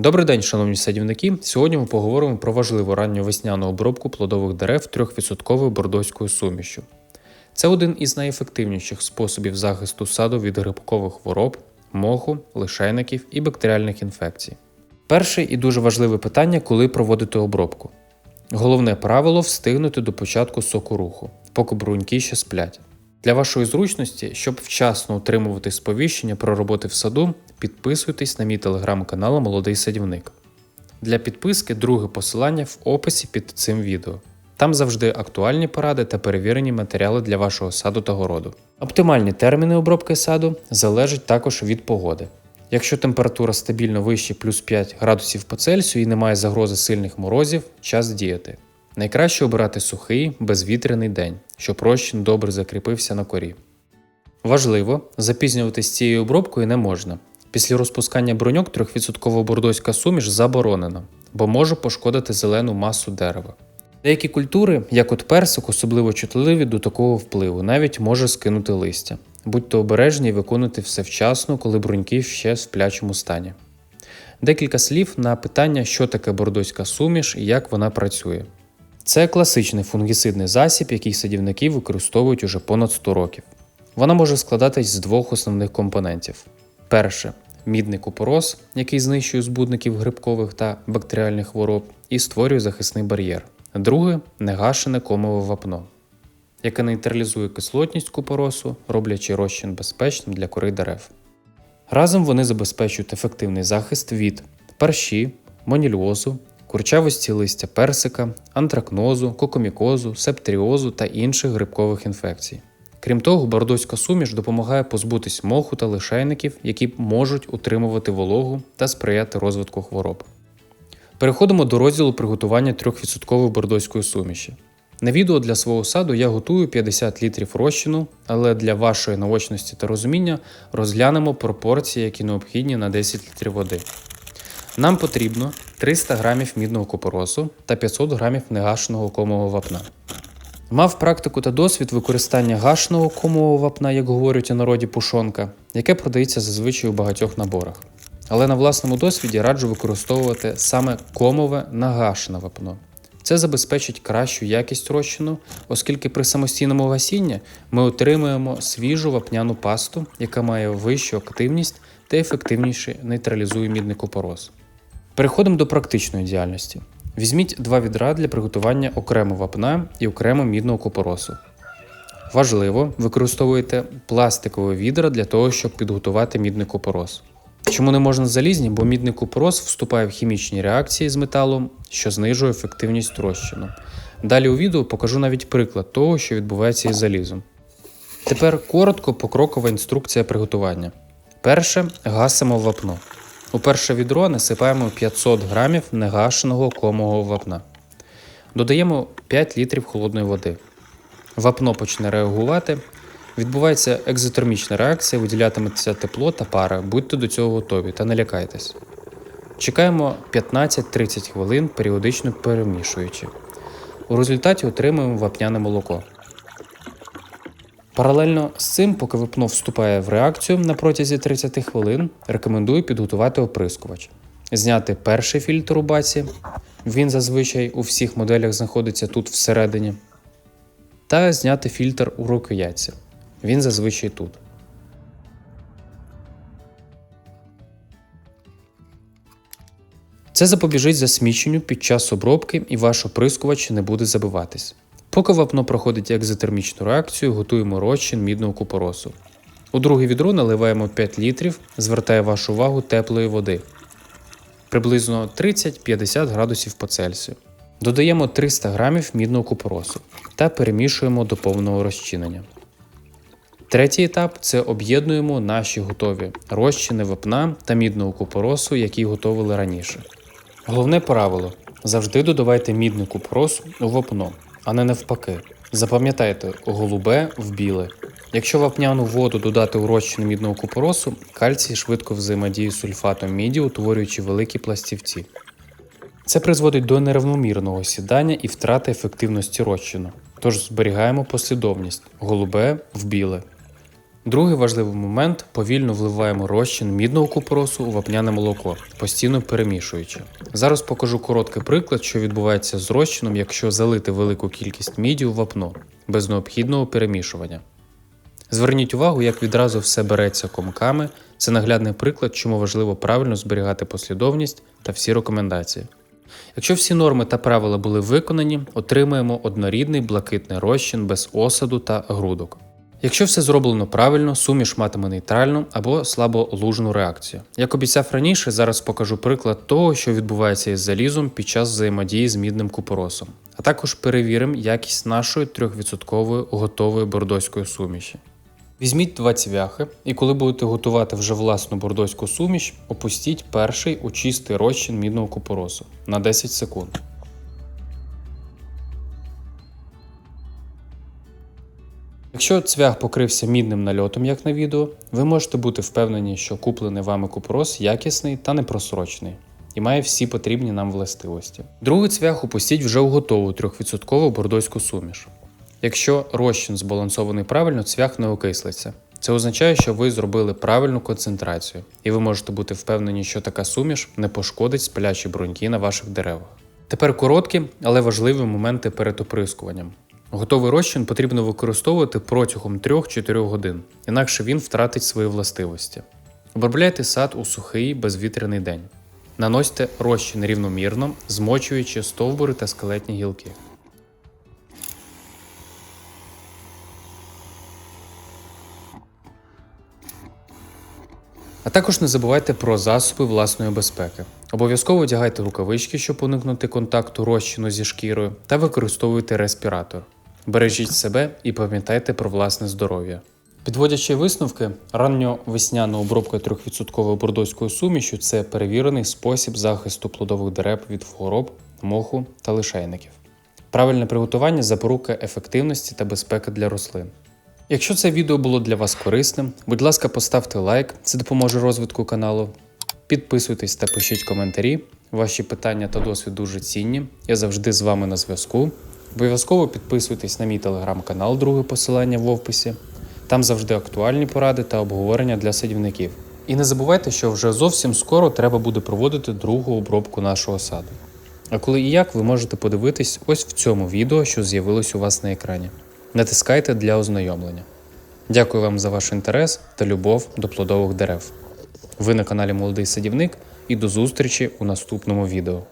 Добрий день, шановні садівники. Сьогодні ми поговоримо про важливу ранню весняну обробку плодових дерев 3% бордоською сумішю. Це один із найефективніших способів захисту саду від грибкових хвороб, моху, лишайників і бактеріальних інфекцій. Перше і дуже важливе питання, коли проводити обробку. Головне правило встигнути до початку соку руху, поки бруньки ще сплять. Для вашої зручності, щоб вчасно отримувати сповіщення про роботи в саду, підписуйтесь на мій телеграм-канал Молодий садівник. Для підписки друге посилання в описі під цим відео. Там завжди актуальні поради та перевірені матеріали для вашого саду та городу. Оптимальні терміни обробки саду залежать також від погоди. Якщо температура стабільно вище плюс 5 градусів по Цельсію і немає загрози сильних морозів, час діяти. Найкраще обирати сухий, безвітряний день, щоб розчин добре закріпився на корі. Важливо, запізнюватись цією обробкою не можна. Після розпускання броньок 3% бордоська суміш заборонена, бо може пошкодити зелену масу дерева. Деякі культури, як от персик, особливо чутливі до такого впливу, навіть може скинути листя. Будьте обережні і виконуйте все вчасно, коли бруньки ще в сплячому стані. Декілька слів на питання, що таке бордоська суміш і як вона працює. Це класичний фунгіцидний засіб, який садівники використовують уже понад 100 років. Вона може складатись з двох основних компонентів: перше мідний купорос, який знищує збудників грибкових та бактеріальних хвороб і створює захисний бар'єр. Друге негашене комове вапно, яке нейтралізує кислотність купоросу, роблячи розчин безпечним для кори дерев. Разом вони забезпечують ефективний захист від парші, монільозу, курчавості листя персика, антракнозу, кокомікозу, септеріозу та інших грибкових інфекцій. Крім того, бордоська суміш допомагає позбутись моху та лишайників, які можуть утримувати вологу та сприяти розвитку хвороб. Переходимо до розділу приготування 3% бордоської суміші. На відео для свого саду я готую 50 літрів розчину, але для вашої наочності та розуміння розглянемо пропорції, які необхідні на 10 літрів води. Нам потрібно 300 г мідного купоросу та 500 г негашеного комового вапна. Мав практику та досвід використання гашеного комового вапна, як говорять у народі пушонка, яке продається зазвичай у багатьох наборах. Але на власному досвіді раджу використовувати саме комове нагашене вапно. Це забезпечить кращу якість розчину, оскільки при самостійному гасінні ми отримуємо свіжу вапняну пасту, яка має вищу активність та ефективніше нейтралізує мідний купорос. Переходимо до практичної діяльності. Візьміть два відра для приготування окремо вапна і окремо мідного купоросу. Важливо, використовуйте пластикові відра для того, щоб підготувати мідний купорос. Чому не можна залізні? Бо мідний купорос вступає в хімічні реакції з металом, що знижує ефективність розчину. Далі у відео покажу навіть приклад того, що відбувається із залізом. Тепер коротко покрокова інструкція приготування. Перше гасимо вапно. У перше відро насипаємо 500 грамів негашеного комового вапна. Додаємо 5 літрів холодної води. Вапно почне реагувати. Відбувається екзотермічна реакція, виділятиметься тепло та пара. Будьте до цього готові та не лякайтесь. Чекаємо 15-30 хвилин, періодично перемішуючи. У результаті отримуємо вапняне молоко. Паралельно з цим, поки вапно вступає в реакцію на протязі 30 хвилин, рекомендую підготувати оприскувач. Зняти перший фільтр у баці, він зазвичай у всіх моделях знаходиться тут всередині. Та зняти фільтр у рукоятці. Він зазвичай тут. Це запобіжить засміченню під час обробки і ваш оприскувач не буде забиватись. Поки вапно проходить екзотермічну реакцію, готуємо розчин мідного купоросу. У друге відро наливаємо 5 літрів, звертає вашу увагу теплої води приблизно 30-50 градусів по Цельсію. Додаємо 300 грамів мідного купоросу та перемішуємо до повного розчинення. Третій етап це об'єднуємо наші готові розчини вапна та мідного купоросу, які готували раніше. Головне правило: завжди додавайте мідний купорос у вапно, а не навпаки. Запам'ятайте, голубе в біле. Якщо вапняну воду додати у мідного купоросу, кальцій швидко взаємодіє з сульфатом міді, утворюючи великі пластівці. Це призводить до нерівномірного сідання і втрати ефективності розчину. Тож зберігаємо послідовність голубе в біле. Другий важливий момент повільно вливаємо розчин мідного купоросу у вапняне молоко, постійно перемішуючи. Зараз покажу короткий приклад, що відбувається з розчином, якщо залити велику кількість міді у вапно без необхідного перемішування. Зверніть увагу, як відразу все береться комками. Це наглядний приклад, чому важливо правильно зберігати послідовність та всі рекомендації. Якщо всі норми та правила були виконані, отримаємо однорідний блакитний розчин без осаду та грудок. Якщо все зроблено правильно, суміш матиме нейтральну або слаболужну реакцію. Як обіцяв раніше, зараз покажу приклад того, що відбувається із залізом під час взаємодії з мідним купоросом, а також перевіримо якість нашої 3% готової бордоської суміші. Візьміть два цвяхи, і коли будете готувати вже власну бордоську суміш, опустіть перший у чистий розчин мідного купоросу на 10 секунд. Якщо цвях покрився мідним нальотом, як на відео, ви можете бути впевнені, що куплений вами купорос якісний та непросрочений і має всі потрібні нам властивості. Другий цвях опустіть вже у готову 3% бордоську суміш. Якщо розчин збалансований правильно, цвях не окислиться. Це означає, що ви зробили правильну концентрацію, і ви можете бути впевнені, що така суміш не пошкодить спалячі бруньки на ваших деревах. Тепер короткі, але важливі моменти перед оприскуванням. Готовий розчин потрібно використовувати протягом 3-4 годин, інакше він втратить свої властивості. Обробляйте сад у сухий безвітряний день. Наносьте розчин рівномірно, змочуючи стовбури та скелетні гілки. А також не забувайте про засоби власної безпеки. Обов'язково одягайте рукавички, щоб уникнути контакту розчину зі шкірою, та використовуйте респіратор. Бережіть себе і пам'ятайте про власне здоров'я. Підводячи висновки, ранньовесняна обробка 3% бордоською сумішю це перевірений спосіб захисту плодових дерев від хвороб, моху та лишайників. Правильне приготування запорука ефективності та безпеки для рослин. Якщо це відео було для вас корисним, будь ласка, поставте лайк, це допоможе розвитку каналу. Підписуйтесь та пишіть коментарі. Ваші питання та досвід дуже цінні. Я завжди з вами на зв'язку. Обов'язково підписуйтесь на мій телеграм-канал, друге посилання в описі. Там завжди актуальні поради та обговорення для садівників. І не забувайте, що вже зовсім скоро треба буде проводити другу обробку нашого саду. А коли і як, ви можете подивитись ось в цьому відео, що з'явилось у вас на екрані. Натискайте для ознайомлення. Дякую вам за ваш інтерес та любов до плодових дерев. Ви на каналі Молодий Садівник і до зустрічі у наступному відео.